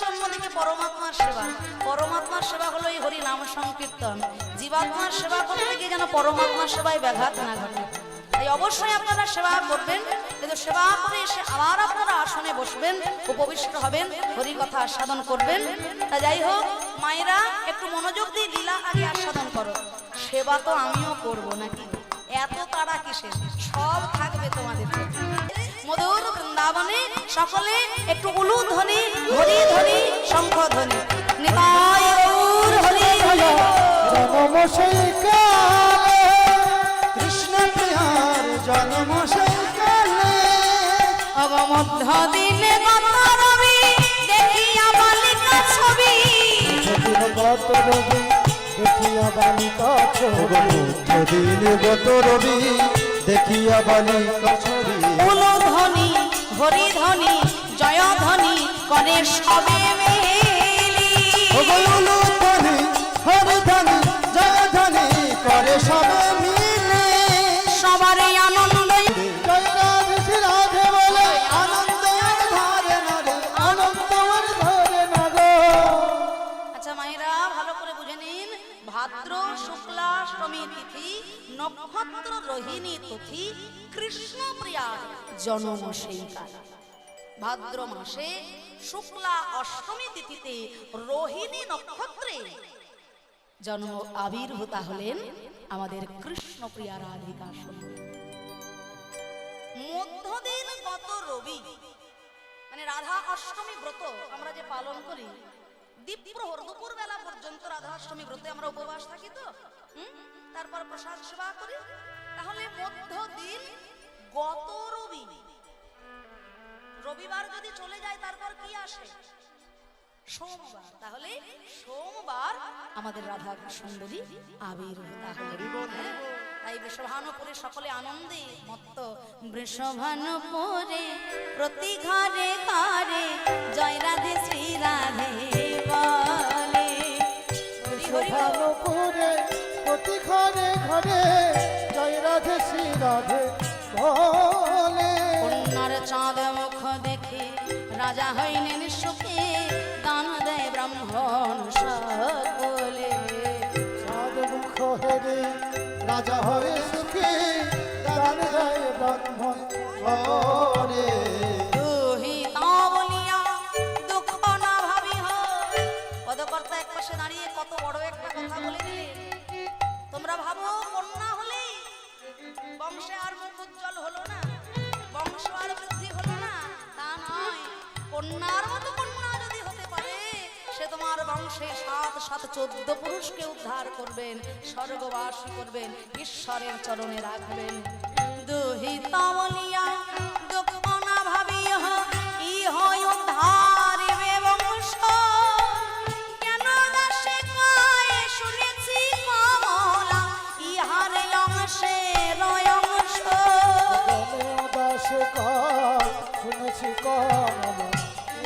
হচ্ছে অন্যদিকে পরমাত্মার সেবা। পরমাত্মার সেবা হলো এই হরি নাম সংকীর্তন। জীবাত্মার সেবা করতে গিয়ে যেন পরমাত্মার সেবায় ব্যাঘাত না ঘটে। তাই অবশ্যই আপনারা সেবা করবেন। কিন্তু সেবা করে এসে আবার আপনারা আসনে বসবেন, উপবিষ্ট হবেন হরি কথা আস্বাদন করবেন। তা যাই হোক, মায়েরা, একটু মনোযোগ দিয়ে লীলা আগে আস্বাদন করো। সেবা তো আমিও করব নাকি? এত তাড়া কিসের? সব থাকবে তোমাদের। মধুর বৃন্দাবনে সকলে একটু উলু ধ্বনি হরি ধ্বনি শঙ্খ ধ্বনি নিতাই গৌর হরি হরি। জন্ম সেই কালে কৃষ্ণ প্রিয়ার জন্ম সেই কালে অবমধ্য দিনে গত রবি দেখিয়া বালিকা ছবি। গত রবি দেখিয়া বালিকা ছবি। সেদিন গত রবি দেখিয়া বালিকা ছবি। হরি ধ্বনি জয় ধ্বনি করে সবে মেলি? ভালো করে বুঝে নিন। ভাদ্র, শুক্লা, অষ্টমী তিথি, নক্ষত্র রোহিণী তিথি, কৃষ্ণ প্রিয়া জনম সেই কাল। ভাদ্র মাসে শুক্লা অষ্টমী তিথিতে রোহিণী নক্ষত্রে জন্ম আবির্ভূতা হলেন আমাদের কৃষ্ণ প্রিয়া রাধিকা মধ্যদিন গত রবি মানে রাধা অষ্টমী ব্রত আমরা যে পালন করি বেলা পর্যন্ত রাধা অষ্টমী ব্রতে আমরা উপবাস থাকি তো? তারপর প্রসাদ সেবা করি তাহলে মধ্যদিন গত রবি, রবিবার যদি চলে যায়, তারপর কি আসে সোমবার তাহলে সোমবার আমাদের রাধা সুন্দরী হলেন হ্যাঁ? তাই সকলে আনন্দে মত্ত বৃষভানুপুরে প্রতি ঘরে ঘরে জয় রাধে রাজা সুখে দান দেয় ব্রাহ্মণ সকলে। চাঁদ মুখ হেরে রাজা হয়ে সুখে দান দেয় ব্রাহ্মণ কন্যার মতো কন্যা যদি হতে পারে, সে তোমার বংশে সাত সাত, চোদ্দ পুরুষকে উদ্ধার করবেন, স্বর্গবাসী করবেন, ঈশ্বরের চরণে রাখবেন। দুহিতা বলিয়া দুঃখ না ভাবিয়া ইহ উদ্ধারিবে বংশ কেন দাসে কয় শুনেছি কমলা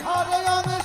arayanı